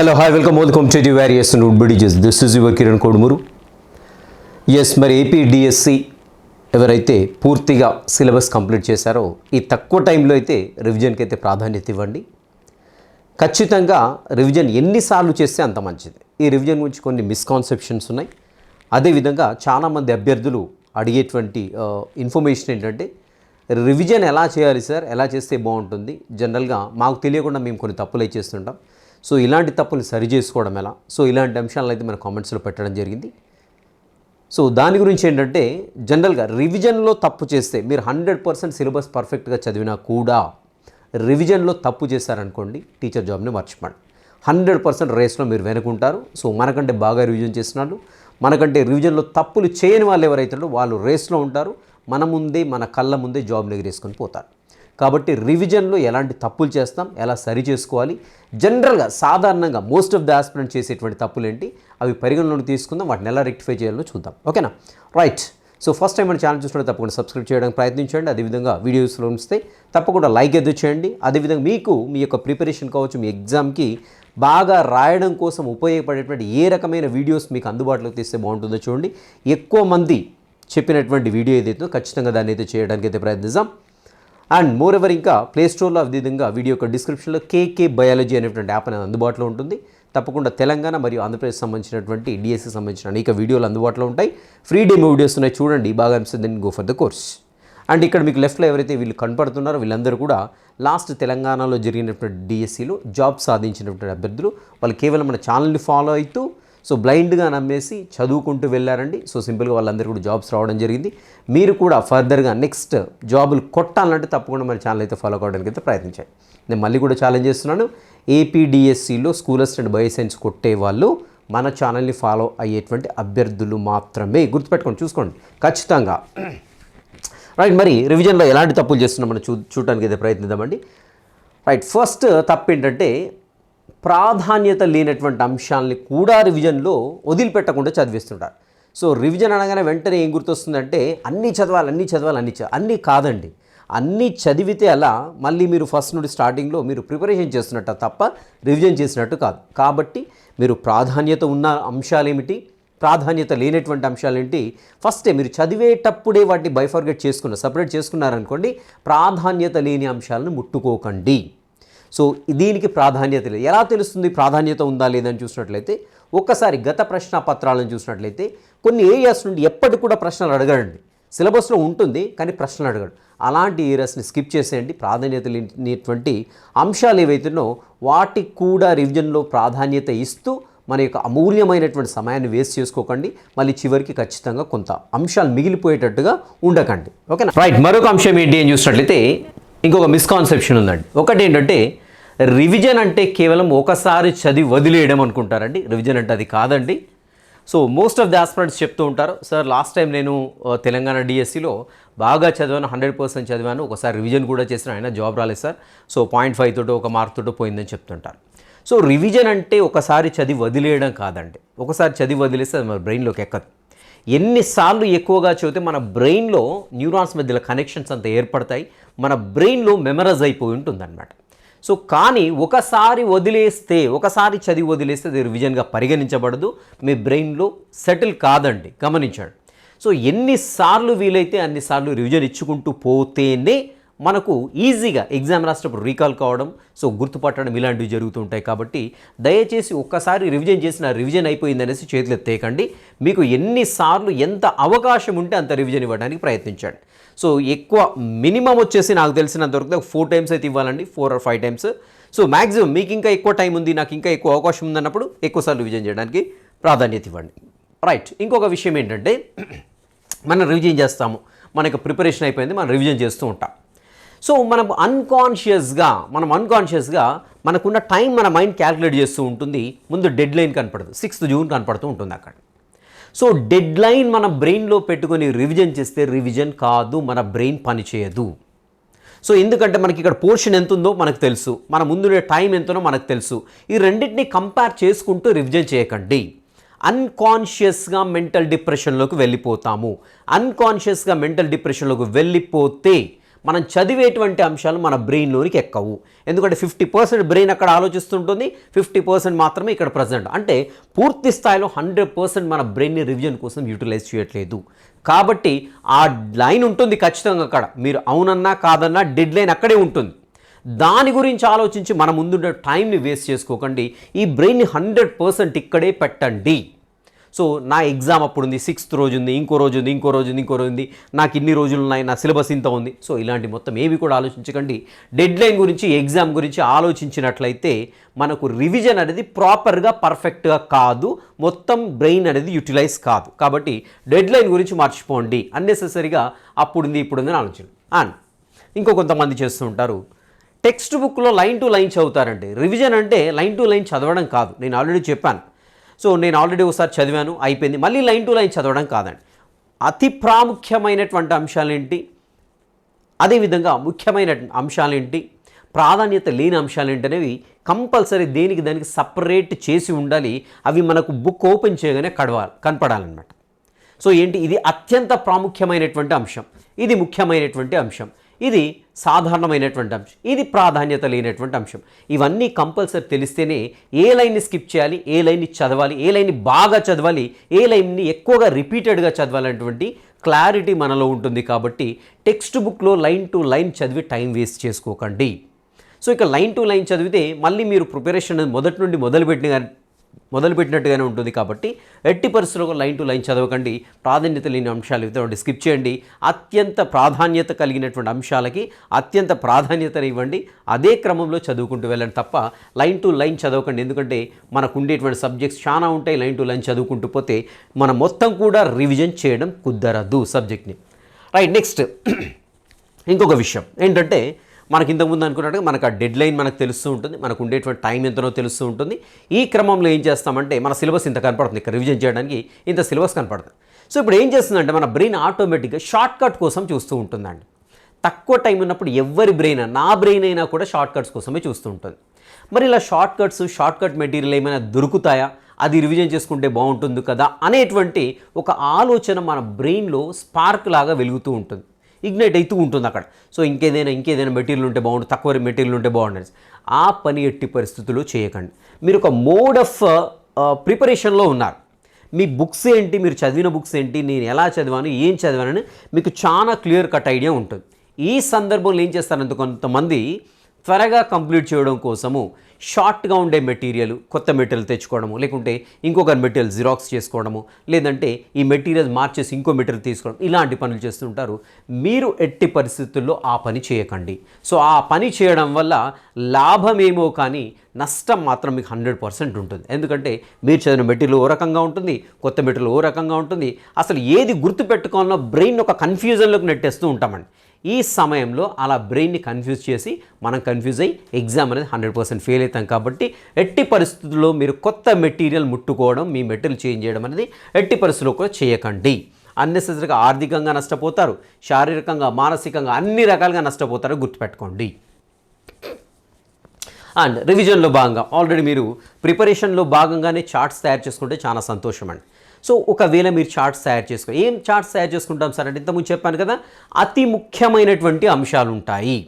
Hello hi welcome welcome to the various wood బిడిజెస్ this is your Kiran Kodumuru yes మరి AP DSC ఎవరైతే పూర్తిగా syllabus complete చేశారో ఈ తక్కువ టైంలో అయితే రివిజన్కి అయితే ప్రాధాన్యత ఇవ్వండి. ఖచ్చితంగా రివిజన్ ఎన్నిసార్లు చేస్తే అంత మంచిది. ఈ రివిజన్ గురించి కొన్ని మిస్కాన్సెప్షన్స్ ఉన్నాయి. అదేవిధంగా చాలామంది అభ్యర్థులు అడిగేటువంటి ఇన్ఫర్మేషన్ ఏంటంటే రివిజన్ ఎలా చేయాలి సార్? ఎలా చేస్తే బాగుంటుంది? జనరల్గా మాకు తెలియకుండా మేము కొన్ని తప్పులు అయితే చేస్తుంటాం. సో ఇలాంటి తప్పులు సరి చేసుకోవడం ఎలా? సో ఇలాంటి అంశాలను అయితే మన కామెంట్స్లో పెట్టడం జరిగింది. సో దాని గురించి ఏంటంటే జనరల్గా రివిజన్లో తప్పు చేస్తే మీరు హండ్రెడ్ పర్సెంట్ సిలబస్ పర్ఫెక్ట్గా చదివినా కూడా రివిజన్లో తప్పు చేశారనుకోండి టీచర్ జాబ్ని మర్చిపోండి. హండ్రెడ్ పర్సెంట్ రేస్లో మీరు వెనుకుంటారు. సో మనకంటే బాగా రివిజన్ చేస్తున్నారు. మనకంటే రివిజన్లో తప్పులు చేయని వాళ్ళు ఎవరైతే వాళ్ళు రేస్లో ఉంటారు. మన ముందే మన కళ్ళ ముందే జాబ్ని ఎగిరేసుకొని పోతారు. కాబట్టి రివిజన్లో ఎలాంటి తప్పులు చేస్తాం ఎలా సరి చేసుకోవాలి జనరల్గా సాధారణంగా మోస్ట్ ఆఫ్ ద ఆస్పిరెంట్ చేసేటువంటి తప్పులు ఏంటి అవి పరిగణలోకి తీసుకుందాం వాటిని ఎలా రెక్టిఫై చేయాలో చూద్దాం. ఓకేనా? రైట్. సో ఫస్ట్ టైం మన ఛానల్ చూసుకుంటే తప్పకుండా సబ్స్క్రైబ్ చేయడానికి ప్రయత్నించండి అదేవిధంగా వీడియోస్లో ఉంచితే తప్పకుండా లైక్ ఎదురు చేయండి అదేవిధంగా మీకు మీ యొక్క ప్రిపరేషన్ కావచ్చు మీ ఎగ్జామ్కి బాగా రాయడం కోసం ఉపయోగపడేటువంటి ఏ రకమైన వీడియోస్ మీకు అందుబాటులోకి తీస్తే బాగుంటుందో చూడండి. ఎక్కువ మంది చెప్పినటువంటి వీడియో ఏదైతే ఖచ్చితంగా దాన్ని అయితే చేయడానికి అయితే ప్రయత్నిద్దాం. అండ్ మోర్ ఎవర్ ఇంకా ప్లేస్టోర్లో విధంగా అదేవిధంగా వీడియో యొక్క డిస్క్రిప్షన్లో కేకే బయాలజీ అనేటువంటి యాప్ అనేది అందుబాటులో ఉంటుంది. తప్పకుండా తెలంగాణ మరియు ఆంధ్రప్రదేశ్ సంబంధించినటువంటి డిఎస్సి సంబంధించిన అనేక వీడియోలు అందుబాటులో ఉంటాయి. ఫ్రీ డెమో వీడియోస్ ఉన్నాయి చూడండి. బాగా అనిపిస్తుంది. Then go for the course and ఇక్కడ మీకు లెఫ్ట్లో ఎవరైతే వీళ్ళు కనపడుతున్నారో వీళ్ళందరూ కూడా లాస్ట్ తెలంగాణలో జరిగినటువంటి డిఎస్సిలో జాబ్ సాధించినటువంటి అభ్యర్థులు. వాళ్ళు కేవలం మన ఛానల్ని ఫాలో అవుతూ సో బ్లైండ్గా నమ్మేసి చదువుకుంటూ వెళ్ళారండి. సో సింపుల్గా వాళ్ళందరూ కూడా జాబ్స్ రావడం జరిగింది. మీరు కూడా ఫర్దర్గా నెక్స్ట్ జాబులు కొట్టాలంటే తప్పకుండా మన ఛానల్ అయితే ఫాలో కావడానికి అయితే ప్రయత్నించాయి నేను మళ్ళీ కూడా ఛాలెంజ్ చేస్తున్నాను. ఏపీడిఎస్సిలో స్కూల్ అసిస్టెంట్ బయోసైన్స్ కొట్టే వాళ్ళు మన ఛానల్ని ఫాలో అయ్యేటువంటి అభ్యర్థులు మాత్రమే గుర్తుపెట్టుకోండి చూసుకోండి. ఖచ్చితంగా. రైట్ మరి రివిజన్లో ఎలాంటి తప్పులు చేస్తున్నామని చూ చూడటానికి అయితే ప్రయత్నిద్దామండి. రైట్ ఫస్ట్ తప్పు ఏంటంటే ప్రాధాన్యత లేనటువంటి అంశాలని కూడా రివిజన్లో వదిలిపెట్టకుండా చదివిస్తుంటారు. సో రివిజన్ అనగానే వెంటనే ఏం గుర్తొస్తుందంటే అన్నీ చదవాలి అన్నీ చదవాలి అన్నీ చదవాలి అన్నీ కాదండి. అన్నీ చదివితే అలా మళ్ళీ మీరు ఫస్ట్ నుండి స్టార్టింగ్లో మీరు ప్రిపరేషన్ చేస్తున్నట్టు తప్ప రివిజన్ చేసినట్టు కాదు. కాబట్టి మీరు ప్రాధాన్యత ఉన్న అంశాలు ఏమిటి ప్రాధాన్యత లేనటువంటి అంశాలు ఏంటి ఫస్టే మీరు చదివేటప్పుడే వాటిని బైఫర్గెట్ చేసుకున్న సపరేట్ చేసుకున్నారనుకోండి ప్రాధాన్యత లేని అంశాలను ముట్టుకోకండి. సో దీనికి ప్రాధాన్యత లేదు. ఎలా తెలుస్తుంది ప్రాధాన్యత ఉందా లేదని చూసినట్లయితే ఒక్కసారి గత ప్రశ్న పత్రాలను చూసినట్లయితే కొన్ని ఏరియాస్ నుండి ఎప్పటికి కూడా ప్రశ్నలు అడగండి సిలబస్లో ఉంటుంది కానీ ప్రశ్నలు అడగడు. అలాంటి ఏరియాస్ని స్కిప్ చేసేయండి. ప్రాధాన్యత లేనిటువంటి అంశాలు ఏవైతున్నో వాటికి కూడా రివిజన్లో ప్రాధాన్యత ఇస్తూ మన యొక్క అమూల్యమైనటువంటి సమయాన్ని వేస్ట్ చేసుకోకండి. మళ్ళీ చివరికి ఖచ్చితంగా కొంత అంశాలు మిగిలిపోయేటట్టుగా ఉండకండి. ఓకేనా? రైట్ మరొక అంశం ఏంటి అని చూసినట్లయితే ఇంకొక మిస్కాన్సెప్షన్ ఉందండి. ఒకటి ఏంటంటే రివిజన్ అంటే కేవలం ఒకసారి చదివి వదిలేయడం అనుకుంటారండి. రివిజన్ అంటే అది కాదండి. So most of the aspirants చెప్తూ ఉంటారు సార్ లాస్ట్ టైం నేను uh, తెలంగాణ డిఎస్సిలో బాగా చదివాను హండ్రెడ్ పర్సెంట్ చదివాను. ఒకసారి రివిజన్ కూడా చేసిన అయినా జాబ్ రాలేదు సార్ సో పాయింట్ ఫైవ్ తోటో ఒక మార్క్ తోటో పోయిందని చెప్తుంటారు. సో రివిజన్ అంటే ఒకసారి చదివి వదిలేయడం కాదండి. ఒకసారి చదివి వదిలేస్తే అది మన బ్రెయిన్లోకి ఎక్కదు. ఎన్నిసార్లు ఎక్కువగా చదివితే మన బ్రెయిన్లో న్యూరాన్స్ మధ్యలో కనెక్షన్స్ అంత ఏర్పడతాయి. మన బ్రెయిన్లో మెమరైజ్ అయిపోయి ఉంటుందన్నమాట. సో కానీ ఒకసారి వదిలేస్తే ఒకసారి చదివి వదిలేస్తే అది రివిజన్గా పరిగణించబడదు. మీ బ్రెయిన్లో సెటిల్ కాదండి గమనించండి. సో ఎన్నిసార్లు వీలైతే అన్నిసార్లు రివిజన్ ఇచ్చుకుంటూ పోతేనే మనకు ఈజీగా ఎగ్జామ్ రాసేటప్పుడు రీకాల్ కావడం సో గుర్తుపట్టడం ఇలాంటివి జరుగుతుంటాయి కాబట్టి దయచేసి ఒక్కసారి రివిజన్ చేసిన రివిజన్ అయిపోయింది అనేసి చేతులు ఎత్తేయకండి మీకు ఎన్నిసార్లు ఎంత అవకాశం ఉంటే అంత రివిజన్ ఇవ్వడానికి ప్రయత్నించండి. సో ఎక్కువ మినిమం వచ్చేసి నాకు తెలిసినంత వరకు ఫోర్ టైమ్స్ అయితే ఇవ్వాలండి four or five times. So maximum మీకు ఇంకా ఎక్కువ టైం ఉంది నాకు ఇంకా ఎక్కువ అవకాశం ఉందన్నప్పుడు ఎక్కువసార్లు రివిజన్ చేయడానికి ప్రాధాన్యత ఇవ్వండి. రైట్ ఇంకొక విషయం ఏంటంటే మనం రివిజన్ చేస్తాము. మనకు ప్రిపరేషన్ అయిపోయింది మనం రివిజన్ చేస్తూ ఉంటాం. సో మనం అన్కాన్షియస్గా మనం అన్కాన్షియస్గా మనకున్న టైం మన మైండ్ క్యాలిక్యులేట్ చేస్తూ ఉంటుంది. ముందు డెడ్ లైన్ కనపడదు సిక్స్త్ జూన్ కనపడుతూ ఉంటుంది అక్కడ. సో డెడ్ లైన్ మన బ్రెయిన్లో పెట్టుకొని రివిజన్ చేస్తే రివిజన్ కాదు మన బ్రెయిన్ పనిచేయదు సో ఎందుకంటే మనకి ఇక్కడ పోర్షన్ ఎంత ఉందో మనకు తెలుసు మన ముందుండే టైం ఎంతనో మనకు తెలుసు. ఈ రెండింటిని కంపేర్ చేసుకుంటూ రివిజన్ చేయకండి. అన్కాన్షియస్గా మెంటల్ డిప్రెషన్లోకి వెళ్ళిపోతాము. అన్కాన్షియస్గా మెంటల్ డిప్రెషన్లోకి వెళ్ళిపోతే మనం చదివేటువంటి అంశాలు మన బ్రెయిన్లోనికి ఎక్కవు. ఎందుకంటే ఫిఫ్టీ పర్సెంట్ బ్రెయిన్ అక్కడ ఆలోచిస్తుంటుంది ఫిఫ్టీ పర్సెంట్ మాత్రమే ఇక్కడ ప్రజెంట్. అంటే పూర్తి స్థాయిలో హండ్రెడ్ పర్సెంట్ మన బ్రెయిన్ని రివిజన్ కోసం యూటిలైజ్ చేయట్లేదు. కాబట్టి ఆ లైన్ ఉంటుంది ఖచ్చితంగా అక్కడ. మీరు అవునన్నా కాదన్నా డెడ్ లైన్ అక్కడే ఉంటుంది. దాని గురించి ఆలోచించి మన ముందున్న టైంని వేస్ట్ చేసుకోకండి. ఈ బ్రెయిన్ని హండ్రెడ్ పర్సెంట్ ఇక్కడే పెట్టండి. సో నా ఎగ్జామ్ అప్పుడు ఉంది సిక్స్త్ రోజు ఉంది ఇంకో రోజు ఉంది ఇంకో రోజు ఉంది ఇంకో రోజు ఉంది నాకు ఇన్ని రోజులు ఉన్నాయి నా సిలబస్ ఇంత ఉంది. సో ఇలాంటి మొత్తం ఏవి కూడా ఆలోచించకండి. డెడ్ లైన్ గురించి ఎగ్జామ్ గురించి ఆలోచించినట్లయితే మనకు రివిజన్ అనేది ప్రాపర్గా పర్ఫెక్ట్గా కాదు. మొత్తం బ్రెయిన్ అనేది యూటిలైజ్ కాదు. కాబట్టి డెడ్ లైన్ గురించి మర్చిపోండి. అన్నెసెసరీగా అప్పుడుంది ఇప్పుడుంది అని ఆలోచన అండ్ ఇంకో కొంతమంది చేస్తూ ఉంటారు. టెక్స్ట్ బుక్లో లైన్ టు లైన్ చదువుతారండి రివిజన్ అంటే లైన్ టు లైన్ చదవడం కాదు. నేను ఆల్రెడీ చెప్పాను. సో నేను ఆల్రెడీ ఒకసారి చదివాను అయిపోయింది. మళ్ళీ లైన్ టు లైన్ చదవడం కాదండి. అతి ప్రాముఖ్యమైనటువంటి అంశాలేంటి అదేవిధంగా ముఖ్యమైన అంశాలేంటి ప్రాధాన్యత లేని అంశాలేంటి అనేవి కంపల్సరీ దేనికి దానికి సపరేట్ చేసి ఉండాలి. అవి మనకు బుక్ ఓపెన్ చేయగానే కడవాలి కనపడాలన్నమాట. సో ఏంటి? ఇది అత్యంత ప్రాముఖ్యమైనటువంటి అంశం. ఇది ముఖ్యమైనటువంటి అంశం. ఇది సాధారణమైనటువంటి అంశం. ఇది ప్రాధాన్యత లేనటువంటి అంశం. ఇవన్నీ కంపల్సరీ తెలిస్తేనే ఏ లైన్ని స్కిప్ చేయాలి ఏ లైన్ని చదవాలి ఏ లైన్ని బాగా చదవాలి ఏ లైన్ని ఎక్కువగా రిపీటెడ్గా చదవాలనేటువంటి క్లారిటీ మనలో ఉంటుంది కాబట్టి టెక్స్ట్ బుక్లో లైన్ టు లైన్ చదివి టైం వేస్ట్ చేసుకోకండి. సో ఇక లైన్ టు లైన్ చదివితే మళ్ళీ మీరు ప్రిపరేషన్ అనేది మొదటి నుండి మొదలుపెట్టిన మొదలుపెట్టినట్టుగానే ఉంటుంది కాబట్టి ఎట్టి పరిస్థితుల్లో లైన్ టు లైన్ చదవకండి. ప్రాధాన్యత లేని అంశాలు ఇవ్వండి స్కిప్ చేయండి. అత్యంత ప్రాధాన్యత కలిగినటువంటి అంశాలకి అత్యంత ప్రాధాన్యతను ఇవ్వండి. అదే క్రమంలో చదువుకుంటూ వెళ్ళండి తప్ప లైన్ టు లైన్ చదవకండి. ఎందుకంటే మనకు ఉండేటువంటి సబ్జెక్ట్స్ చాలా ఉంటాయి. లైన్ టు లైన్ చదువుకుంటూ పోతే మనం మొత్తం కూడా రివిజన్ చేయడం కుదరదు సబ్జెక్ట్ని. రైట్ నెక్స్ట్ ఇంకొక విషయం. ఏంటంటే మనకి ఇంతకుముందు అనుకున్నట్టుగా మనకు ఆ డెడ్ లైన్ మనకు తెలుస్తూ ఉంటుంది మనకు ఉండేటువంటి టైం ఎంతనో తెలుస్తూ ఉంటుంది. ఈ క్రమంలో ఏం చేస్తామంటే మన సిలబస్ ఇంత కనపడుతుంది ఇక్కడ రివిజన్ చేయడానికి ఇంత సిలబస్ కనపడుతుంది. సో ఇప్పుడు ఏం చేస్తుందంటే మన బ్రెయిన్ ఆటోమేటిక్గా షార్ట్ కట్ కోసం చూస్తూ ఉంటుందండి. తక్కువ టైం ఉన్నప్పుడు ఎవరి బ్రెయిన్ నా బ్రెయిన్ అయినా కూడా షార్ట్ కట్స్ కోసమే చూస్తూ ఉంటుంది. మరి ఇలా short cuts short cut material ఏమైనా దొరుకుతాయా? అది రివిజన్ చేసుకుంటే బాగుంటుంది కదా అనేటువంటి ఒక ఆలోచన మన బ్రెయిన్లో స్పార్క్ లాగా వెలుగుతూ ఉంటుంది. ఇగ్నైట్ అవుతూ ఉంటుంది అక్కడ. సో ఇంకేదైనా ఇంకేదైనా మెటీరియల్ ఉంటే బాగుంటుంది తక్కువ మెటీరియల్ ఉంటే బాగుండదు ఆ పని ఎట్టి పరిస్థితుల్లో చేయకండి. మీరు ఒక మోడ్ ఆఫ్ ప్రిపరేషన్లో ఉన్నారు. మీ బుక్స్ ఏంటి మీరు చదివిన బుక్స్ ఏంటి నేను ఎలా చదివాను ఏం చదివానని మీకు చాలా క్లియర్ కట్ ఐడియా ఉంటుంది. ఈ సందర్భంలో ఏం చేస్తారంటే కొంతమంది త్వరగా కంప్లీట్ చేయడం కోసము షార్ట్గా ఉండే మెటీరియల్ కొత్త మెటీరియల్ తెచ్చుకోవడము లేకుంటే ఇంకొక మెటీరియల్ జిరాక్స్ చేసుకోవడము లేదంటే ఈ మెటీరియల్ మార్చేసి ఇంకో మెటీరియల్ తీసుకోవడం ఇలాంటి పనులు చేస్తుంటారు మీరు ఎట్టి పరిస్థితుల్లో ఆ పని చేయకండి. సో ఆ పని చేయడం వల్ల లాభమేమో కానీ నష్టం మాత్రం మీకు హండ్రెడ్ పర్సెంట్ ఉంటుంది. ఎందుకంటే మీరు చదివిన మెటీరియల్ ఓ రకంగా ఉంటుంది కొత్త మెటీరియల్ ఓ రకంగా ఉంటుంది. అసలు ఏది గుర్తుపెట్టుకోవాలన్నా బ్రెయిన్ ఒక కన్ఫ్యూజన్లోకి నెట్టేస్తూ ఉంటామండి. ఈ సమయంలో అలా బ్రెయిన్ని కన్ఫ్యూజ్ చేసి మనం కన్ఫ్యూజ్ అయ్యి ఎగ్జామ్ అనేది హండ్రెడ్ పర్సెంట్ ఫెయిల్ అవుతాం కాబట్టి ఎట్టి పరిస్థితుల్లో మీరు కొత్త మెటీరియల్ ముట్టుకోవడం మీ మెటీరియల్ చేంజ్ చేయడం అనేది ఎట్టి పరిస్థితుల్లో కూడా చేయకండి. అన్నెసరిగా ఆర్థికంగా నష్టపోతారు శారీరకంగా మానసికంగా అన్ని రకాలుగా నష్టపోతారు గుర్తుపెట్టుకోండి. అండ్ రివిజన్లో భాగంగా ఆల్రెడీ మీరు ప్రిపరేషన్లో భాగంగానే చార్ట్స్ తయారు చేసుకుంటే చాలా సంతోషం అండి సో ఒకవేళ మీరు చార్ట్స్ తయారు చేసుకో ఏం చార్ట్స్ తయారు చేసుకుంటాం సార్? అంటే ఇంతకుముందు చెప్పాను కదా అతి ముఖ్యమైనటువంటి అంశాలు ఉంటాయి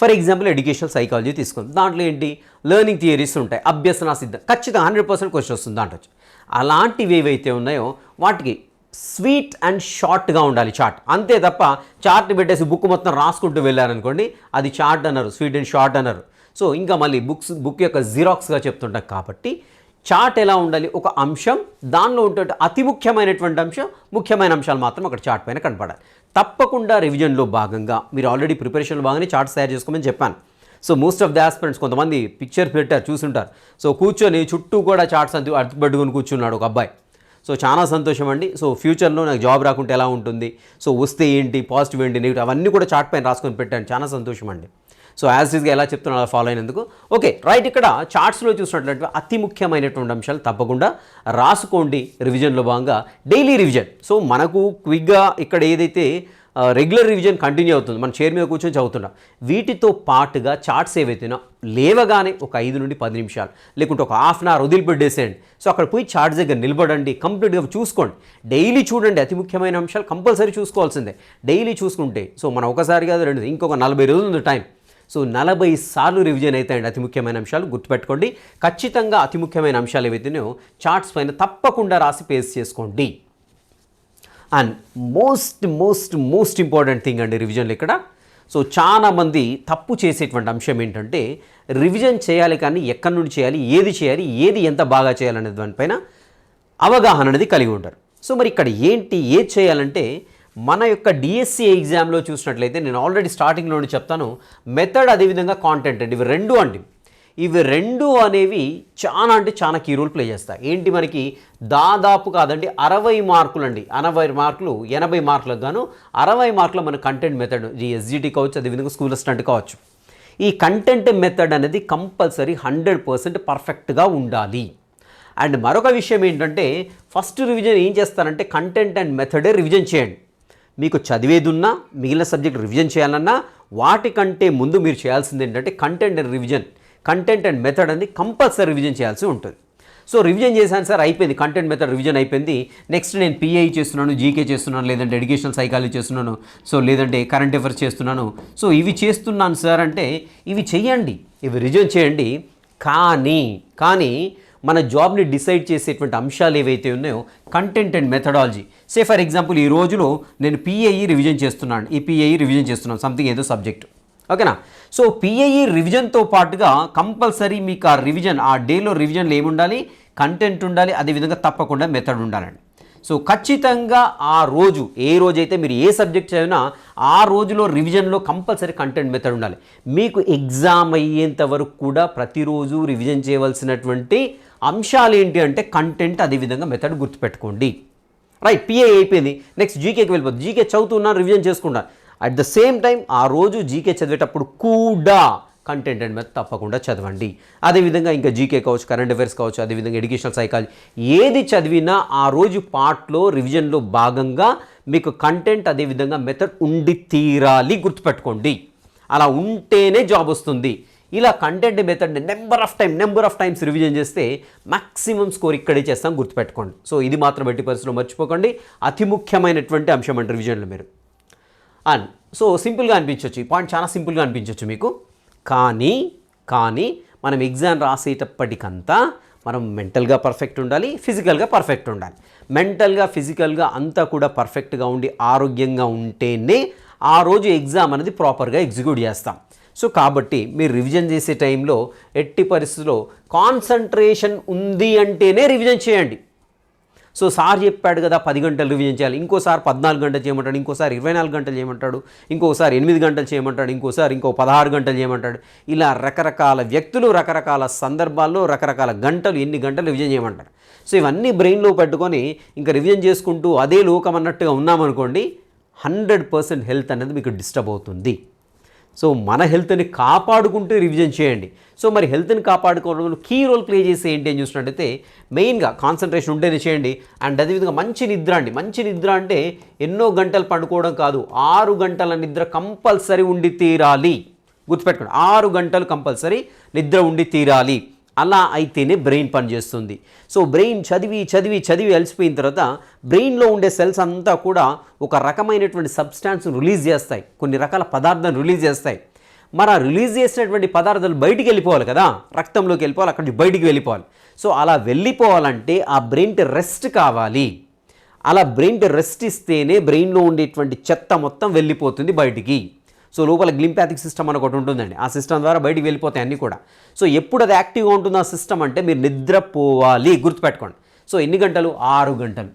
ఫర్ ఎగ్జాంపుల్ ఎడ్యుకేషనల్ సైకాలజీ తీసుకుంది. దాంట్లో ఏంటి? లెర్నింగ్ థియరీస్ ఉంటాయి. అభ్యసన సిద్ధం ఖచ్చితంగా హండ్రెడ్ పర్సెంట్ క్వశ్చన్ వస్తుంది దాంట్లో. అలాంటివి ఏవైతే ఉన్నాయో వాటికి స్వీట్ అండ్ షార్ట్గా ఉండాలి చార్ట్. అంతే తప్ప చార్ట్ పెట్టేసి బుక్ మొత్తం రాసుకుంటూ వెళ్ళారనుకోండి అది చార్ట్ అన్నారు స్వీట్ అండ్ షార్ట్ అన్నారు. సో ఇంకా మళ్ళీ బుక్స్ బుక్ యొక్క జిరాక్స్గా చెప్తుంటాం కాబట్టి చాట్ ఎలా ఉండాలి? ఒక అంశం దానిలో ఉండే అతి ముఖ్యమైనటువంటి అంశం ముఖ్యమైన అంశాలు మాత్రం అక్కడ చాట్ పైన కనపడాలి. తప్పకుండా రివిజన్లో భాగంగా మీరు ఆల్రెడీ ప్రిపరేషన్లో భాగంగానే చార్ట్స్ తయారు చేసుకోమని చెప్పాను. So most of the aspirants కొంతమంది పిక్చర్ పెట్టారు చూసుంటారు. సో కూర్చొని చుట్టూ కూడా చార్ట్స్ అంత అర్థపెట్టుకుని కూర్చున్నాడు ఒక అబ్బాయి. సో చాలా సంతోషం అండి. సో ఫ్యూచర్లో నాకు జాబ్ రాకుంటే ఎలా ఉంటుంది? సో వస్తే ఏంటి? పాజిటివ్ ఏంటి? నెగిటివ్ అవన్నీ కూడా చార్ట్ పైన రాసుకొని పెట్టాను. చాలా సంతోషం అండి. సో యాజ్ ఈజ్గా ఎలా చెప్తున్నా అలా ఫాలో అయినందుకు. ఓకే రైట్ ఇక్కడ చార్ట్స్లో చూసినట్లయితే అతి ముఖ్యమైనటువంటి అంశాలు తప్పకుండా రాసుకోండి రివిజన్లో భాగంగా. డైలీ రివిజన్ సో మనకు క్విక్గా ఇక్కడ ఏదైతే రెగ్యులర్ రివిజన్ కంటిన్యూ అవుతుంది మన చైర్ మీద కూర్చొని చదువుతున్నాం. వీటితో పాటుగా చార్ట్స్ ఏవైతే లేవగానే ఒక ఐదు నుండి పది నిమిషాలు లేకుంటే ఒక హాఫ్ అన్ అవర్ వదిలిపెట్టేసేయండి. సో అక్కడ పోయి చార్ట్స్ దగ్గర నిలబడండి కంప్లీట్గా చూసుకోండి. డైలీ చూడండి అతి ముఖ్యమైన అంశాలు కంపల్సరీ చూసుకోవాల్సిందే. డైలీ చూసుకుంటే సో మనం ఒకసారి కాదు రెండు ఇంకొక నలభై రోజులు ఉంది టైం సో నలభై సార్లు రివిజన్ అవుతాయండి అతి ముఖ్యమైన అంశాలు. గుర్తుపెట్టుకోండి. ఖచ్చితంగా అతి ముఖ్యమైన అంశాలు ఏవైతేనో చార్ట్స్ పైన తప్పకుండా రాసి పేస్ట్ చేసుకోండి. And most most most important thing అండి రివిజన్లు ఇక్కడ. సో చాలామంది తప్పు చేసేటువంటి అంశం ఏంటంటే రివిజన్ చేయాలి కానీ ఎక్కడి నుండి చేయాలి ఏది చేయాలి ఏది ఎంత బాగా చేయాలనే దానిపైన అవగాహన అనేది కలిగి ఉంటారు. సో మరి ఇక్కడ ఏంటి ఏది చేయాలంటే మన యొక్క డిఎస్సి ఎగ్జామ్లో చూసినట్లయితే నేను ఆల్రెడీ స్టార్టింగ్లోనే చెప్తాను. మెథడ్ అదేవిధంగా కాంటెంట్ అండి. ఇవి రెండు అండి. ఇవి రెండు అనేవి చాలా అంటే చాలా కీ రోల్ ప్లే చేస్తాయి. ఏంటి మనకి? దాదాపు కాదండి అరవై మార్కులు అండి అరవై మార్కులు ఎనభై మార్కులకు గాను అరవై మార్కులు మన కంటెంట్ మెథడ్ ఈ ఎస్జిటి కావచ్చు అదేవిధంగా స్కూల్ అసిస్టెంట్ కావచ్చు. ఈ కంటెంట్ మెథడ్ అనేది కంపల్సరీ హండ్రెడ్ పర్సెంట్ పర్ఫెక్ట్గా ఉండాలి. అండ్ మరొక విషయం ఏంటంటే ఫస్ట్ రివిజన్ ఏం చేస్తారంటే కంటెంట్ అండ్ మెథడే రివిజన్ చేయండి. మీకు చదివేదున్నా మిగిలిన సబ్జెక్ట్ రివిజన్ చేయాలన్నా వాటికంటే ముందు మీరు చేయాల్సింది ఏంటంటే content and revision content and method అనేది కంపల్సరీ రివిజన్ చేయాల్సి ఉంటుంది. సో రివిజన్ చేశాను సార్ అయిపోయింది. కంటెంట్ మెథడ్ రివిజన్ అయిపోయింది. నెక్స్ట్ నేను పిఐ చేస్తున్నాను జీకే చేస్తున్నాను లేదంటే ఎడ్యుకేషనల్ సైకాలజీ చేస్తున్నాను సో లేదంటే కరెంట్ అఫైర్స్ చేస్తున్నాను. సో ఇవి చేస్తున్నాను సార్ అంటే ఇవి చేయండి ఇవి రివిజన్ చేయండి. కానీ కానీ మన జాబ్ని డిసైడ్ చేసేటువంటి అంశాలు ఏవైతే ఉన్నాయో content and methodology say for example ఈ రోజులో నేను పిఐఈ రివిజన్ చేస్తున్నాను. ఈ పిఐఈ రివిజన్ చేస్తున్నాను. సంథింగ్ ఏదో సబ్జెక్ట్ ఓకేనా సో పిఐఈ రివిజన్తో పాటుగా కంపల్సరీ మీకు ఆ రివిజన్ ఆ డేలో రివిజన్లు ఏముండాలి? కంటెంట్ ఉండాలి. అదేవిధంగా తప్పకుండా మెథడ్ ఉండాలండి. సో ఖచ్చితంగా ఆ రోజు ఏ రోజైతే మీరు ఏ సబ్జెక్ట్ చదివినా ఆ రోజులో రివిజన్లో కంపల్సరీ కంటెంట్ మెథడ్ ఉండాలి. మీకు ఎగ్జామ్ అయ్యేంత వరకు కూడా ప్రతిరోజు రివిజన్ చేయవలసినటువంటి అంశాలు ఏంటి అంటే కంటెంట్ అదేవిధంగా మెథడ్ గుర్తుపెట్టుకోండి. రైట్ పిఏ అయిపోయింది. నెక్స్ట్ జీకేకి వెళ్ళిపోతుంది జీకే చదువుతున్నాను రివిజన్ చేసుకుంటాను అట్ ద సేమ్ టైం ఆ రోజు జీకే చదివేటప్పుడు కూడా కంటెంట్ అండ్ మీద తప్పకుండా చదవండి. అదేవిధంగా ఇంకా జీకే కావచ్చు కరెంట్ అఫైర్స్ కావచ్చు అదేవిధంగా ఎడ్యుకేషనల్ సైకాలజీ ఏది చదివినా ఆ రోజు పార్ట్లో రివిజన్లో భాగంగా మీకు కంటెంట్ అదేవిధంగా మెథడ్ ఉండి తీరాలి గుర్తుపెట్టుకోండి. అలా ఉంటేనే జాబ్ వస్తుంది. ఇలా content method number of time number of times revision చేస్తే మ్యాక్సిమం స్కోర్ ఇక్కడే చేస్తాం గుర్తుపెట్టుకోండి. సో ఇది మాత్రం ఎట్టి పరిస్థితుల్లో మర్చిపోకండి. అతి ముఖ్యమైనటువంటి అంశం అంటే రివిజన్లో మీరు. అండ్ సో సింపుల్గా అనిపించవచ్చు ఈ పాయింట్ చాలా సింపుల్గా అనిపించవచ్చు మీకు. కానీ కానీ మనం ఎగ్జామ్ రాసేటప్పటికంతా మనం మెంటల్గా పర్ఫెక్ట్ ఉండాలి ఫిజికల్గా పర్ఫెక్ట్ ఉండాలి. మెంటల్గా ఫిజికల్గా అంతా కూడా పర్ఫెక్ట్గా ఉండి ఆరోగ్యంగా ఉంటేనే ఆ రోజు ఎగ్జామ్ అనేది ప్రాపర్గా ఎగ్జిక్యూట్ చేస్తాం. సో కాబట్టి మీరు రివిజన్ చేసే టైంలో ఎట్టి పరిస్థితుల్లో కాన్సన్ట్రేషన్ ఉంది అంటేనే రివిజన్ చేయండి. సో సార్ చెప్పాడు కదా పది గంటలు రివిజన్ చేయాలి? ఇంకోసారి పద్నాలుగు గంటలు చేయమంటాడు ఇంకోసారి ఇరవై నాలుగు గంటలు చేయమంటాడు ఇంకోసారి ఎనిమిది గంటలు చేయమంటాడు ఇంకోసారి ఇంకో పదహారు గంటలు చేయమంటాడు. ఇలా రకరకాల వ్యక్తులు రకరకాల సందర్భాల్లో రకరకాల గంటలు ఎన్ని గంటలు రివిజన్ చేయమంటారు సో ఇవన్నీ బ్రెయిన్లో పెట్టుకొని ఇంకా రివిజన్ చేసుకుంటూ అదే లోకం అన్నట్టుగా ఉన్నామనుకోండి హండ్రెడ్ పర్సెంట్ హెల్త్ అనేది మీకు డిస్టర్బ్ అవుతుంది. సో మన హెల్త్ని కాపాడుకుంటూ రివిజన్ చేయండి. సో మరి హెల్త్ని కాపాడుకోవడంలో కీ రోల్ ప్లే చేసి ఏంటి అని చూసినట్టయితే మెయిన్గా కాన్సన్ట్రేషన్ ఉంటేనే చేయండి. అండ్ అదేవిధంగా మంచి నిద్ర అండి. మంచి నిద్ర అంటే ఎన్నో గంటలు పండుకోవడం కాదు ఆరు గంటల నిద్ర కంపల్సరీ ఉండి తీరాలి. గుర్తుపెట్టుకోండి ఆరు గంటలు కంపల్సరీ నిద్ర ఉండి తీరాలి. అలా అయితేనే బ్రెయిన్ పనిచేస్తుంది సో బ్రెయిన్ చదివి చదివి చదివి అలసిపోయిన తర్వాత బ్రెయిన్లో ఉండే సెల్స్ అంతా కూడా ఒక రకమైనటువంటి సబ్స్టాన్స్ రిలీజ్ చేస్తాయి. కొన్ని రకాల పదార్థాలు రిలీజ్ చేస్తాయి. మరి ఆ రిలీజ్ చేసినటువంటి పదార్థాలు బయటికి వెళ్ళిపోవాలి కదా? రక్తంలోకి వెళ్ళిపోవాలి అక్కడి నుంచి బయటికి వెళ్ళిపోవాలి. సో అలా వెళ్ళిపోవాలంటే ఆ బ్రెయిన్కి రెస్ట్ కావాలి. అలా బ్రెయిన్కి రెస్ట్ ఇస్తేనే బ్రెయిన్లో ఉండేటువంటి చెత్త మొత్తం వెళ్ళిపోతుంది బయటికి. సో లోపల గ్లింపాథిక్ సిస్టమ్ అని ఒకటి ఉంటుందండి. ఆ సిస్టమ్ ద్వారా బయటికి వెళ్ళిపోతాయి అన్నీ కూడా. సో ఎప్పుడు అది యాక్టివ్గా ఉంటుంది ఆ సిస్టమ్ అంటే మీరు నిద్రపోవాలి. గుర్తుపెట్టుకోండి. సో ఎన్ని గంటలు? ఆరు గంటలు.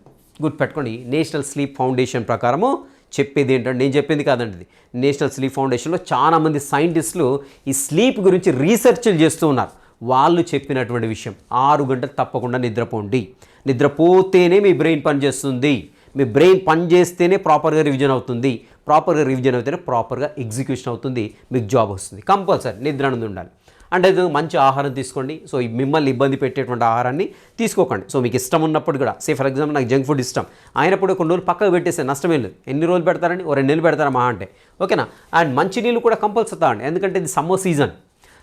గుర్తుపెట్టుకోండి. నేషనల్ స్లీప్ ఫౌండేషన్ ప్రకారము చెప్పేది ఏంటంటే నేను చెప్పింది కాదండి ఇది. నేషనల్ స్లీప్ ఫౌండేషన్లో చాలామంది సైంటిస్టులు ఈ స్లీప్ గురించి రీసెర్చ్లు చేస్తూ ఉన్నారు. వాళ్ళు చెప్పినటువంటి విషయం. ఆరు గంటలు తప్పకుండా నిద్రపోండి. నిద్రపోతేనే మీ బ్రెయిన్ పనిచేస్తుంది. మీ బ్రెయిన్ పని చేస్తేనే ప్రాపర్గా రివిజన్ అవుతుంది. ప్రాపర్గా రివిజన్ అవుతేనే ప్రాపర్గా ఎగ్జిక్యూషన్ అవుతుంది మీకు జాబ్ వస్తుంది. కంపల్సరీ నిద్ర అనేది ఉండాలి. అంటే మంచి ఆహారం తీసుకోండి. సో మిమ్మల్ని ఇబ్బంది పెట్టేటువంటి ఆహారాన్ని తీసుకోకండి. సో మీకు ఇష్టం ఉన్నప్పుడు కూడా సే ఫర్ ఎగ్జాంపుల్ నాకు జంక్ ఫుడ్ ఇష్టం. అయినప్పుడు కొన్ని రోజులు పక్కకు పెట్టేస్తే నష్టమే లేదు. ఎన్ని రోజులు పెడతారండి ఓ రెండు నెలలు పెడతారా మా అంటే. ఓకేనా? అండ్ మంచి నీళ్ళు కూడా కంపల్సరీ తాగండి. ఎందుకంటే ఇది సమ్మర్ సీజన్.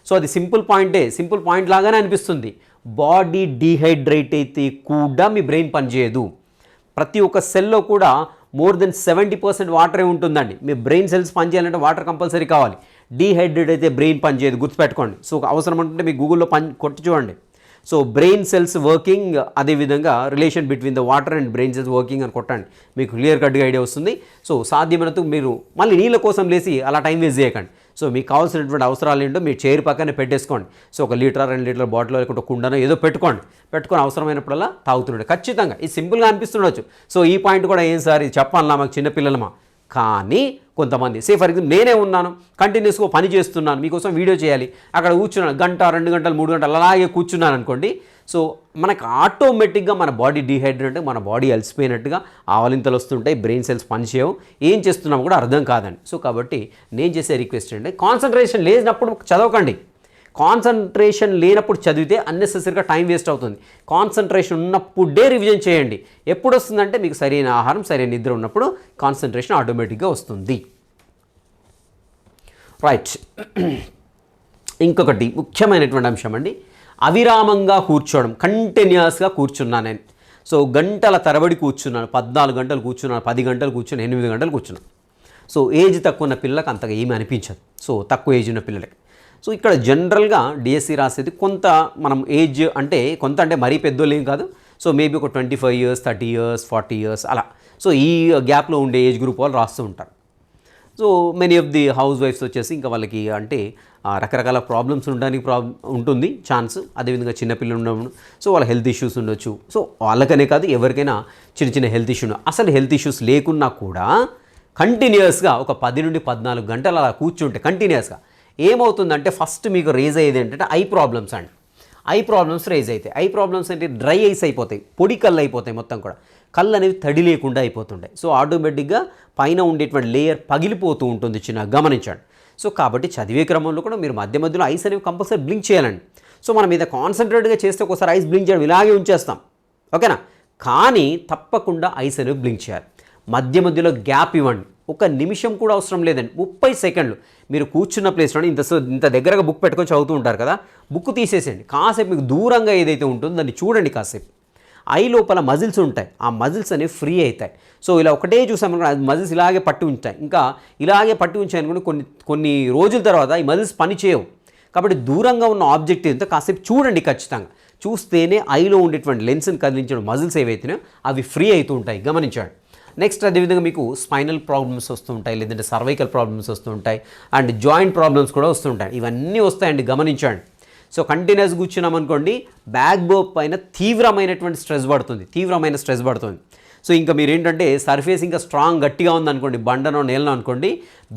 సో అది సింపుల్ పాయింటే సింపుల్ పాయింట్ లాగానే అనిపిస్తుంది. బాడీ డీహైడ్రేట్ అయితే కూడా మీ బ్రెయిన్ పనిచేయదు. ప్రతి ఒక్క సెల్లో కూడా మోర్ దెన్ సెవెంటీ పర్సెంట్ వాటరే ఉంటుందండి. మీ బ్రెయిన్ సెల్స్ పనిచేయాలంటే వాటర్ కంపల్సరీ కావాలి. డీహైడ్రేట్ అయితే బ్రెయిన్ పనిచేయదు గుర్తుపెట్టుకోండి. సో అవసరం అనుకుంటే మీ గూగుల్లో పని కొట్టి చూడండి. సో బ్రెయిన్ సెల్స్ వర్కింగ్ అదేవిధంగా relation between the water and brain cells working అని కొట్టండి. మీకు క్లియర్ కట్గా ఐడియా వస్తుంది. సో సాధ్యమైనంత మీరు మళ్ళీ నీళ్ళ కోసం లేచి అలా టైం వేస్ట్ చేయకండి. సో మీకు కావాల్సినటువంటి అవసరాలు ఏంటో మీ చైర్ పక్కనే పెట్టేసుకోండి. సో ఒక లీటర్ రెండు లీటర్ బాటిల్ లేకుంటే కుండనో ఏదో పెట్టుకోండి. పెట్టుకొని అవసరమైనప్పుడల్లా తాగుతుండే ఖచ్చితంగా ఇది సింపుల్గా అనిపిస్తుండొచ్చు. సో ఈ పాయింట్ కూడా ఏం సార్? ఇది చెప్పాలన్నా మాకు చిన్నపిల్లలమా కానీ కొంతమంది సే ఫర్ ఎగ్జాంపుల్ నేనే ఉన్నాను కంటిన్యూస్గా పని చేస్తున్నాను మీకోసం వీడియో చేయాలి. అక్కడ కూర్చున్నాను గంట రెండు గంటలు మూడు గంటలు అలాగే కూర్చున్నాను అనుకోండి సో మనకు ఆటోమేటిక్గా మన బాడీ డీహైడ్రేట్ మన బాడీ అలసిపోయినట్టుగా ఆవలింతలు వస్తుంటాయి బ్రెయిన్ సెల్స్ పనిచేయవు. ఏం చేస్తున్నామో కూడా అర్థం కాదండి. సో కాబట్టి నేను చేసే రిక్వెస్ట్ అంటే కాన్సన్ట్రేషన్ లేనప్పుడు చదవకండి. కాన్సన్ట్రేషన్ లేనప్పుడు చదివితే అన్నెసెసరీగా టైం వేస్ట్ అవుతుంది. కాన్సన్ట్రేషన్ ఉన్నప్పుడే రివిజన్ చేయండి. ఎప్పుడు వస్తుందంటే మీకు సరైన ఆహారం సరైన నిద్ర ఉన్నప్పుడు కాన్సన్ట్రేషన్ ఆటోమేటిక్గా వస్తుంది. రైట్ ఇంకొకటి ముఖ్యమైనటువంటి అంశం అండి. అవిరామంగా కూర్చోవడం కంటిన్యూస్గా కూర్చున్నాను నేను. సో గంటల తరబడి కూర్చున్నాను పద్నాలుగు గంటలు కూర్చున్నాను పది గంటలు కూర్చున్నాను ఎనిమిది గంటలు కూర్చున్నాను. సో ఏజ్ తక్కువ ఉన్న పిల్లలకు అంతగా ఏమీ అనిపించదు. సో తక్కువ ఏజ్ ఉన్న పిల్లలకి. సో ఇక్కడ జనరల్గా డిఎస్సి రాసేది కొంత మనం ఏజ్ అంటే కొంత అంటే మరీ పెద్దోళ్ళు ఏం కాదు. సో మేబీ ఒక twenty five years thirty years forty years అలా. సో ఈ గ్యాప్లో ఉండే ఏజ్ గ్రూప్ వాళ్ళు రాస్తూ ఉంటారు. సో మెనీ ఆఫ్ ది హౌస్ వైఫ్స్ వచ్చేసి ఇంకా వాళ్ళకి అంటే రకరకాల ప్రాబ్లమ్స్ ఉండడానికి ప్రాబ్ ఉంటుంది ఛాన్స్ అదేవిధంగా చిన్నపిల్లలు ఉండడం సో వాళ్ళ హెల్త్ ఇష్యూస్ ఉండొచ్చు. సో వాళ్ళకనే కాదు ఎవరికైనా చిన్న చిన్న హెల్త్ ఇష్యూ అసలు హెల్త్ ఇష్యూస్ లేకున్నా కూడా కంటిన్యూస్గా ఒక పది నుండి పద్నాలుగు గంటలు అలా కూర్చుంటే కంటిన్యూస్గా ఏమవుతుందంటే ఫస్ట్ మీకు రేజ్ అయ్యేది ఏంటంటే ఐ ప్రాబ్లమ్స్ అండి. ఐ ప్రాబ్లమ్స్ రేజ్ అవుతాయి. ఐ ప్రాబ్లమ్స్ అంటే డ్రై ఐస్ అయిపోతాయి పొడి కళ్ళు అయిపోతాయి మొత్తం కూడా. కళ్ళు అనేవి తడి లేకుండా అయిపోతుండే సో ఆటోమేటిక్గా పైన ఉండేటువంటి లేయర్ పగిలిపోతూ ఉంటుంది చిన్న గమనించండి. సో కాబట్టి చదివే క్రమంలో కూడా మీరు మధ్య మధ్యలో ఐస్ అనేవి కంపల్సరీ బ్లింక్ చేయాలండి. సో మనం మీద కాన్సన్ట్రేట్గా చేస్తే ఒకసారి ఐస్ బ్లింక్ చేయడం ఇలాగే ఉంచేస్తాం. ఓకేనా? కానీ తప్పకుండా ఐస్ అనేవి బ్లింక్ చేయాలి. మధ్య మధ్యలో గ్యాప్ ఇవ్వండి. ఒక నిమిషం కూడా అవసరం లేదండి. ముప్పై సెకండ్లు. మీరు కూర్చున్న ప్లేస్లో ఇంత ఇంత దగ్గరగా బుక్ పెట్టుకొని చదువుతూ ఉంటారు కదా. బుక్ తీసేసేయండి. కాసేపు మీకు దూరంగా ఏదైతే ఉంటుందో దాన్ని చూడండి కాసేపు. ఐ లోపల మజిల్స్ ఉంటాయి. ఆ మజిల్స్ అనేవి ఫ్రీ అవుతాయి. సో ఇలా ఒకటే చూసామనుకో మజిల్స్ ఇలాగే పట్టి ఉంటాయి. ఇంకా ఇలాగే పట్టి ఉంచాయనుకోండి కొన్ని కొన్ని రోజుల తర్వాత ఈ మజిల్స్ పని చేయవు. కాబట్టి దూరంగా ఉన్న ఆబ్జెక్ట్ ఏంటో కాసేపు చూడండి ఖచ్చితంగా. చూస్తేనే ఐలో ఉండేటువంటి లెన్స్ని కదిలించడం మజిల్స్ ఏవైతున్నాయో అవి ఫ్రీ అవుతూ ఉంటాయి. గమనించండి. నెక్స్ట్ అదేవిధంగా మీకు స్పైనల్ ప్రాబ్లమ్స్ వస్తుంటాయి లేదంటే సర్వైకల్ ప్రాబ్లమ్స్ వస్తుంటాయి అండ్ జాయింట్ ప్రాబ్లమ్స్ కూడా వస్తుంటాయి ఇవన్నీ వస్తాయండి. గమనించండి. సో కంటిన్యూస్ కూర్చున్నాం అనుకోండి బ్యాక్ బోప్ పైన తీవ్రమైనటువంటి స్ట్రెస్ పడుతుంది తీవ్రమైన స్ట్రెస్ పడుతుంది. సో ఇంకా మీరు ఏంటంటే సర్ఫేస్ ఇంకా స్ట్రాంగ్ గట్టిగా ఉందనుకోండి బండనో నేలనో అనుకోండి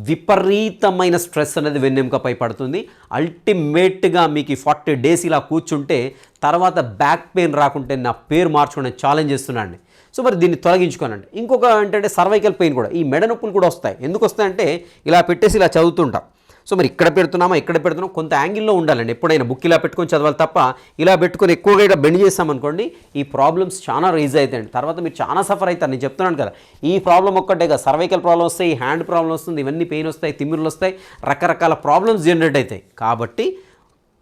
విపరీతమైన స్ట్రెస్ అనేది వెన్నెముకపై పడుతుంది. అల్టిమేట్గా మీకు ఫార్టీ డేస్ ఇలా కూర్చుంటే తర్వాత బ్యాక్ పెయిన్ రాకుంటే నా పేరు మార్చుకునే ఛాలెంజ్ చేస్తున్నాను సో మరి దీన్ని తొలగించుకోనండి. ఇంకొక ఏంటంటే సర్వైకల్ పెయిన్ కూడా ఈ మెడ నొప్పులు కూడా వస్తాయి. ఎందుకు వస్తాయంటే ఇలా పెట్టేసి ఇలా చదువుతుంటాం. సో మరి ఇక్కడ పెడుతున్నామా ఇక్కడ పెడుతున్నాం కొంత యాంగిల్లో ఉండాలండి. ఎప్పుడైనా బుక్ ఇలా పెట్టుకొని చదవాలి తప్ప ఇలా పెట్టుకొని ఎక్కువగా ఇలా బెండ్ చేస్తామనుకోండి ఈ ప్రాబ్లమ్స్ చాలా రైజ్ అవుతాయండి. తర్వాత మీరు చాలా సఫర్ అవుతారు. నేను చెప్తున్నాను కదా ఈ ప్రాబ్లం ఒక్కటే కదా. సర్వైకల్ ప్రాబ్లం వస్తాయి హ్యాండ్ ప్రాబ్లం వస్తుంది ఇవన్నీ పెయిన్ వస్తాయి తిమ్మిరులు వస్తాయి రకరకాల ప్రాబ్లమ్స్ జనరేట్ అవుతాయి. కాబట్టి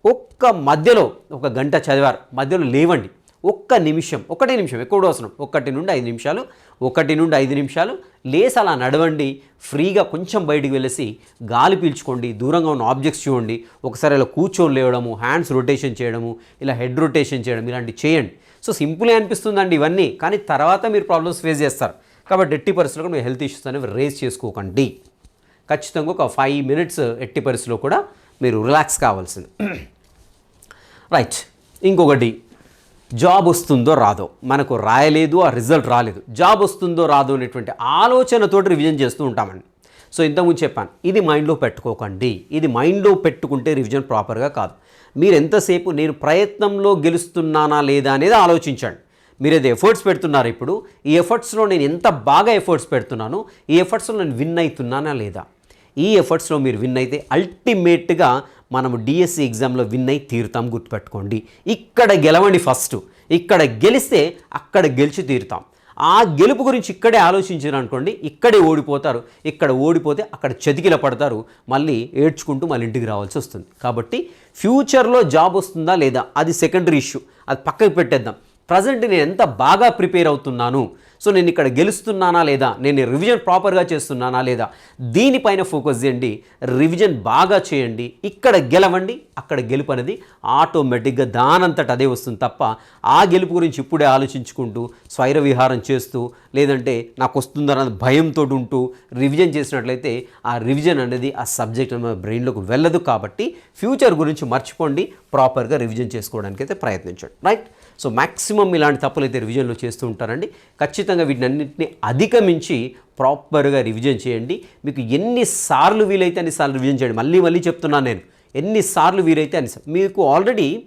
ఒక్క మధ్యలో ఒక గంట చదివారు మధ్యలో లేవండి. ఒక్క నిమిషం ఒకటే నిమిషం ఎక్కువ కూడా అవసరం. ఒకటి నుండి ఐదు నిమిషాలు ఒకటి నుండి ఐదు నిమిషాలు. లేసి అలా నడవండి ఫ్రీగా కొంచెం బయటికి వెళ్ళేసి గాలి పీల్చుకోండి దూరంగా ఉన్న ఆబ్జెక్ట్స్ చూడండి ఒకసారి ఇలా కూర్చొని లేవడము హ్యాండ్స్ రొటేషన్ చేయడము ఇలా హెడ్ రొటేషన్ చేయడం ఇలాంటివి చేయండి. సో సింపులే అనిపిస్తుందండి ఇవన్నీ కానీ తర్వాత మీరు ప్రాబ్లమ్స్ ఫేస్ చేస్తారు. కాబట్టి ఎట్టి పరిస్థితుల్లో మీరు హెల్త్ ఇష్యూస్ అనేవి రేస్ చేసుకోకండి. ఖచ్చితంగా ఒక ఫైవ్ మినిట్స్ ఎట్టి పరిస్థితుల్లో కూడా మీరు రిలాక్స్ కావాల్సింది. రైట్ ఇంకొకటి. జాబ్ వస్తుందో రాదో మనకు రాయలేదు ఆ రిజల్ట్ రాలేదు జాబ్ వస్తుందో రాదో అనేటువంటి ఆలోచనతోటి రివిజన్ చేస్తూ ఉంటామండి. సో ఇంతకుముందు చెప్పాను ఇది మైండ్లో పెట్టుకోకండి. ఇది మైండ్లో పెట్టుకుంటే రివిజన్ ప్రాపర్గా కాదు. మీరు ఎంతసేపు నేను ప్రయత్నంలో గెలుస్తున్నానా లేదా అనేది ఆలోచించండి. మీరు ఏదో ఎఫర్ట్స్ పెడుతున్నారు ఇప్పుడు ఈ ఎఫర్ట్స్లో నేను ఎంత బాగా ఎఫర్ట్స్ పెడుతున్నాను ఈ ఎఫర్ట్స్లో నేను విన్ అవుతున్నానా లేదా? ఈ ఎఫర్ట్స్లో మీరు విన్ అయితే అల్టిమేట్గా మనము డిఎస్సి ఎగ్జామ్లో విన్ అయి తీరుతాం గుర్తుపెట్టుకోండి. ఇక్కడ గెలవండి ఫస్ట్ ఇక్కడ గెలిస్తే అక్కడ గెలిచి తీరుతాం. ఆ గెలుపు గురించి ఇక్కడే ఆలోచించారు అనుకోండి ఇక్కడే ఓడిపోతారు. ఇక్కడ ఓడిపోతే అక్కడ చతికిల పడతారు. మళ్ళీ ఏడ్చుకుంటూ మళ్ళీ ఇంటికి రావాల్సి వస్తుంది. కాబట్టి ఫ్యూచర్లో జాబ్ వస్తుందా లేదా? అది సెకండరీ ఇష్యూ అది పక్కకు పెట్టేద్దాం. ప్రజెంట్ నేను ఎంత బాగా ప్రిపేర్ అవుతున్నాను? సో నేను ఇక్కడ గెలుస్తున్నానా లేదా? నేను రివిజన్ ప్రాపర్గా చేస్తున్నానా లేదా? దీనిపైన ఫోకస్ చేయండి. రివిజన్ బాగా చేయండి. ఇక్కడ గెలవండి. అక్కడ గెలుపు అనేది ఆటోమేటిక్గా దానంతట అదే వస్తుంది తప్ప ఆ గెలుపు గురించి ఇప్పుడే ఆలోచించుకుంటూ స్వైర విహారం చేస్తూ లేదంటే నాకు వస్తుందన్న భయంతో ఉంటూ రివిజన్ చేసినట్లయితే ఆ రివిజన్ అనేది ఆ సబ్జెక్ట్ మన బ్రెయిన్లోకి వెళ్ళదు కాబట్టి ఫ్యూచర్ గురించి మర్చిపోండి. ప్రాపర్గా రివిజన్ చేసుకోవడానికి అయితే ప్రయత్నించండి. రైట్ సో మ్యాక్సిమం ఇలాంటి తప్పులు అయితే రివిజన్లో చేస్తూ ఉంటారండి. ఖచ్చితంగా వీటినన్నింటినీ అధిగమించి ప్రాపర్గా రివిజన్ చేయండి. మీకు ఎన్నిసార్లు వీలైతే అన్నిసార్లు రివిజన్ చేయండి. మళ్ళీ మళ్ళీ చెప్తున్నాను నేను. ఎన్నిసార్లు వీలైతే అన్ని మీకు ఆల్రెడీ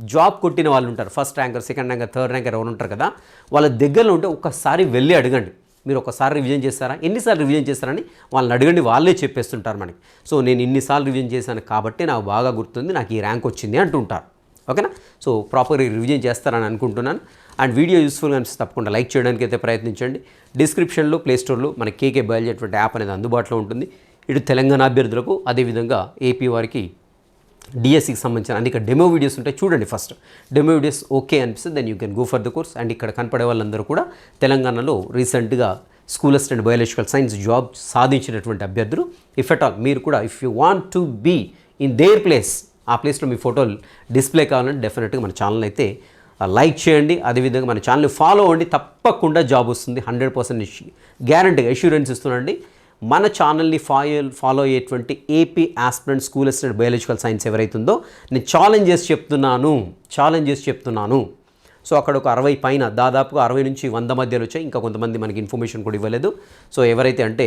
జాబ్ కొట్టిన వాళ్ళు ఉంటారు. First ranker second ranker third ranker ఎవరు ఉంటారు కదా? వాళ్ళ దగ్గరలో ఉంటే ఒక్కసారి వెళ్ళి అడగండి. మీరు ఒకసారి రివిజన్ చేస్తారా? ఎన్నిసార్లు రివిజన్ చేస్తారని వాళ్ళని అడగండి. వాళ్ళే చెప్పేస్తుంటారు మనకి. సో నేను ఇన్నిసార్లు రివిజన్ చేశాను కాబట్టి నాకు బాగా గుర్తుంది. నాకు ఈ ర్యాంక్ వచ్చింది అంటుంటారు. ఓకేనా? సో ప్రాపర్గా రివిజన్ చేస్తారని అనుకుంటున్నాను. అండ్ వీడియో యూస్ఫుల్గా అనిపిస్తే తప్పకుండా లైక్ చేయడానికి అయితే ప్రయత్నించండి. డిస్క్రిప్షన్లో ప్లేస్టోర్లో మన కేకే బయలు అనేటువంటి యాప్ అనేది అందుబాటులో ఉంటుంది. ఇటు తెలంగాణ అభ్యర్థులకు అదేవిధంగా ఏపీ వారికి డిఎస్సికి సంబంధించిన అనేక డెమో వీడియోస్ ఉంటాయి. చూడండి ఫస్ట్. డెమో వీడియోస్ ఓకే అనిపిస్తే then you can go for the course. And ఇక్కడ కనపడే వాళ్ళందరూ కూడా తెలంగాణలో రీసెంట్గా school assistant biological science job సాధించినటువంటి అభ్యర్థులు ఇఫ్ ఎట్ ఆల్ మీరు కూడా if you want to be in their place ఆ ప్లేస్లో మీ ఫోటోలు డిస్ప్లే కావాలంటే డెఫినెట్గా మన ఛానల్ అయితే లైక్ చేయండి. అదేవిధంగా మన ఛానల్ని ఫాలో అవ్వండి. తప్పకుండా జాబ్ వస్తుంది. హండ్రెడ్ పర్సెంట్ గ్యారంటీగా అష్యూరెన్స్ ఇస్తున్నాండి మన ఛానల్ని ఫాలో ఫాలో అయ్యేటువంటి AP aspirant school assistant biological science ఎవరైతుందో నేను ఛాలెంజ్ చేసి చెప్తున్నాను. ఛాలెంజ్ చేసి చెప్తున్నాను. సో అక్కడ ఒక అరవై పైన దాదాపుగా అరవై నుంచి వంద మధ్యలో వచ్చాయి. ఇంకా కొంతమంది మనకి ఇన్ఫర్మేషన్ కూడా ఇవ్వలేదు. సో ఎవరైతే అంటే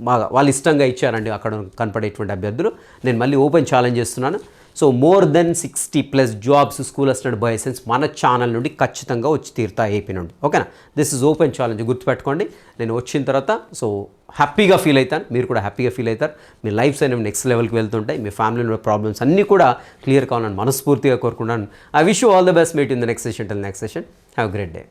బాగా వాళ్ళు ఇష్టంగా ఇచ్చారండి అక్కడ కనపడేటువంటి అభ్యర్థులు. నేను మళ్ళీ ఓపెన్ ఛాలెంజ్ చేస్తున్నాను. So more then sixty plus jobs school assistant bioscience మన ఛానల్ నుండి ఖచ్చితంగా వచ్చి తీరుతా ఏపీ నుండి. ఓకేనా? దిస్ ఇస్ ఓపెన్ ఛాలెంజ్ గుర్తుపెట్టుకోండి. నేను వచ్చిన తర్వాత సో హ్యాపీగా ఫీల్ అవుతాను. మీరు కూడా హ్యాపీగా ఫీల్ అవుతారు. మీ లైఫ్స్ అనేవి నెక్స్ట్ లెవెల్కి వెళ్తుంటాయి. మీ ఫ్యామిలీలో ప్రాబ్లమ్స్ అన్నీ కూడా క్లియర్ కావాలని మనస్ఫూర్తిగా కోరుకున్నాను I wish all the best meet in the next session till next session have great day